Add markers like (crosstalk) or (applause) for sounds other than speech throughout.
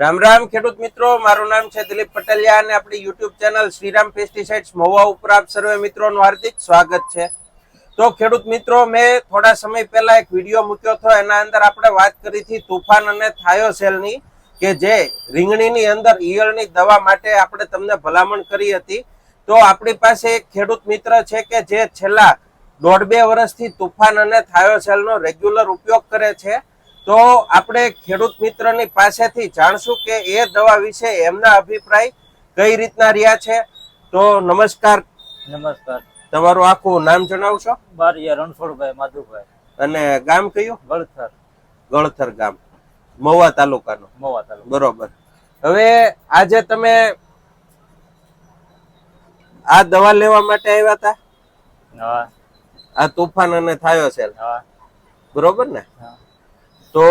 રામ રામ ખેડૂત મિત્રો, મારું નામ છે દિલીપ પટેલિયા અને આપણી YouTube channel Shriram pesticides Mahuva ઉપર આપ સર્વે મિત્રોનું હાર્દિક સ્વાગત છે. તો ખેડૂત મિત્રો, મેં થોડા સમય પહેલા એક વીડિયો મૂક્યો હતો, એના અંદર આપણે વાત કરી હતી તુફાન અને થાયોસેલની, કે જે રીંગણીની અંદર ઈયળની દવા માટે આપણે તમને ભલામણ કરી હતી. તો આપણી પાસે એક ખેડૂત મિત્ર છે કે જે છેલ્લા દોઢ બે વર્ષથી તુફાન અને થાયોસેલનો રેગ્યુલર ઉપયોગ કરે છે. તો આપણે ખેડૂત મિત્રની પાસેથી જાણશું કે એ દવા વિશે એમના અભિપ્રાય કઈ રીતના રહ્યા છે. તો નમસ્કાર. નમસ્કાર. તમારું આખું નામ જણાવશો? બારિયા રણછોડભાઈ માધુભાઈ. અને ગામ કયું? ગળથર. ગળથર ગામ. મહુવા તાલુકાનું. મહુવા તાલુકા બરોબર. હવે આજે તમે આ દવા લેવા માટે આવ્યા હતા હા. આ તુફાન અને થયો હા. બરોબર ને? હા. તો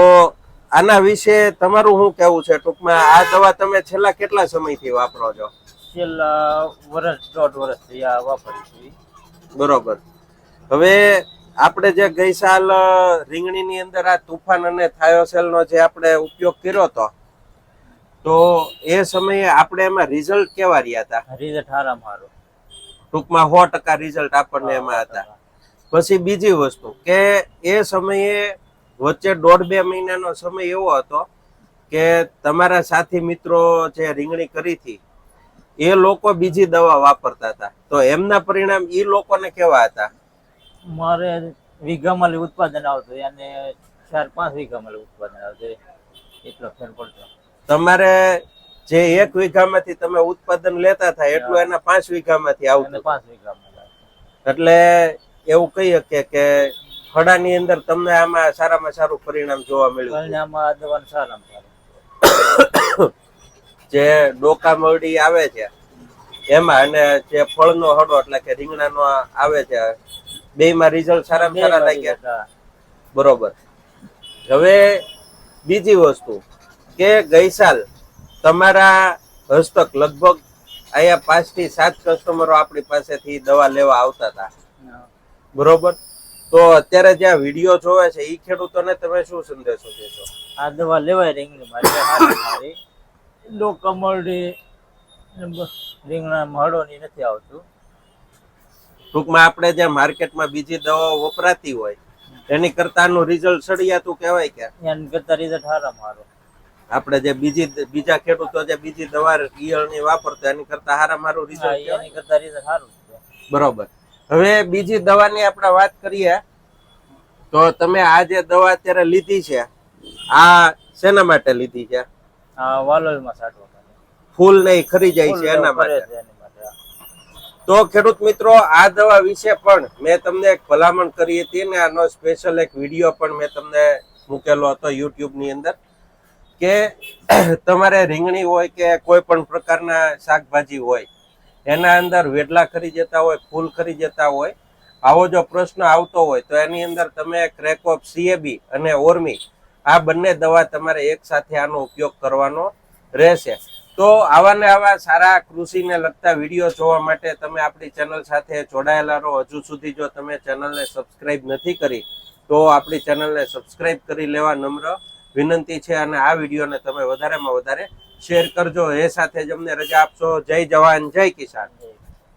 આના વિશે તમારું શું કેવું છે? ટૂંકમાં આ દવા તમે છેલ્લા કેટલા સમયથી વાપરો છો? છેલ્લા વર્ષ દોઢ વર્ષથી આ વાપરી છે. બરોબર. હવે આપણે જે ગઈ સાલ રીંગણીની અંદર આ તુફાન અને થાયોસેલનો જે આપણે ઉપયોગ કર્યો હતો તો એ સમયે આપણે એમાં રિઝલ્ટ કેવા રહ્યા હતા? રિઝલ્ટ સારા મારો ટૂંકમાં સો ટકા રિઝલ્ટ આપણને એમાં હતા. પછી બીજી વસ્તુ કે એ સમયે વચ્ચે દોઢ બે મહિનાનો સમય એવો હતો કે તમારા સાથી મિત્રો જે રીંગણી કરી હતી એ લોકો બીજી દવા વાપરતા હતા. તો એમના પરિણામ એ લોકોને કેવા હતા? મારે વીઘામાં લે ઉત્પાદન આવતું અને ચાર પાંચ વીઘામાં લે ઉત્પાદન આવતું એટલો ફેર પડતો. તમારે જે એક વીઘામાંથી તમે ઉત્પાદન લેતા હતા એટલું એના પાંચ વીઘામાંથી આવતું. પાંચ વીઘામાં એટલે એવું કહી શકીએ કે ખડાની અંદર તમને આમાં સારામાં સારું પરિણામ જોવા મળ્યું પરિણામમાં આ દવાનું સારામાં સારું. (coughs) જે ડોકા મરડી આવે છે એમાં અને જે ફળનો હડો એટલે કે રીંગણાનો આવે છે બેયમાં રિઝલ્ટ સારામાં સારા લાગ્યા. બરોબર. હવે બીજી વસ્તુ કે ગઈ સાલ તમારા હસ્તક લગભગ અહીંયા પાંચથી સાત કસ્ટમરો આપણી પાસેથી દવા લેવા આવતા હતા. બરોબર? તો અત્યારે જ્યાં વીડિયો જોવે છે એ ખેડૂતોને તમે શું સંદેશો દેશો? આ દવા લેવાય રીંગણી મારી લો મારી. રીંગણા હળોની નથી આવતું. ટૂંકમાં આપણે જે માર્કેટમાં બીજી દવાઓ વપરાતી હોય એની કરતા આનું રિઝલ્ટ સળિયાતું કહેવાય કે? એની કરતા રિઝલ્ટ સારા મારો. આપણે જે બીજી બીજા ખેડૂતો જે બીજી દવા ઈયળની વાપરતા એની કરતા હારા મારું રિઝલ્ટ એની કરતા રિઝલ્ટ સારું બરોબર. હવે બીજી દવાની આપણે વાત કરીએ તો તમે આ જે દવા અત્યારે લીધી છે આ શેના માટે લીધી છે? વાલોલમાં સાટવા ફૂલ નહીં ખરી જાય છે એના માટે. માટે તો ખેડૂત મિત્રો આ દવા વિશે પણ મેં તમને એક ભલામણ કરી હતી ને આનો સ્પેશિયલ એક વીડિયો પણ મેં તમને મૂકેલો હતો યુટ્યુબની અંદર કે (clears throat) તમારે રીંગણી હોય કે કોઈ પણ પ્રકારના શાકભાજી હોય એના અંદર વેડલા ખરી જતા હોય, ફૂલ ખરી જતા હોય, આવો જો પ્રશ્ન આવતો હોય, તો એની અંદર તમે ક્રેકોપ સીએબી અને ઓર્મી, આ બંને દવા તમારે એક સાથે આનો ઉપયોગ કરવાનો રહેશે. તો આવા ને આવા સારા કૃષિને લગતા વીડિયો જોવા માટે તમે આપણી ચેનલ સાથે જોડાયેલા રહો. હજુ સુધી જો તમે ચેનલને સબસ્ક્રાઇબ નથી કરી, તો આપણી ચેનલને સબસ્ક્રાઇબ કરી લેવા નમ્ર વિનંતી છે અને આ વિડીયોને તમે વધારેમાં વધારે શેર કરજો. એ સાથે જ અમને રજા આપશો. જય જવાન જય કિસાન.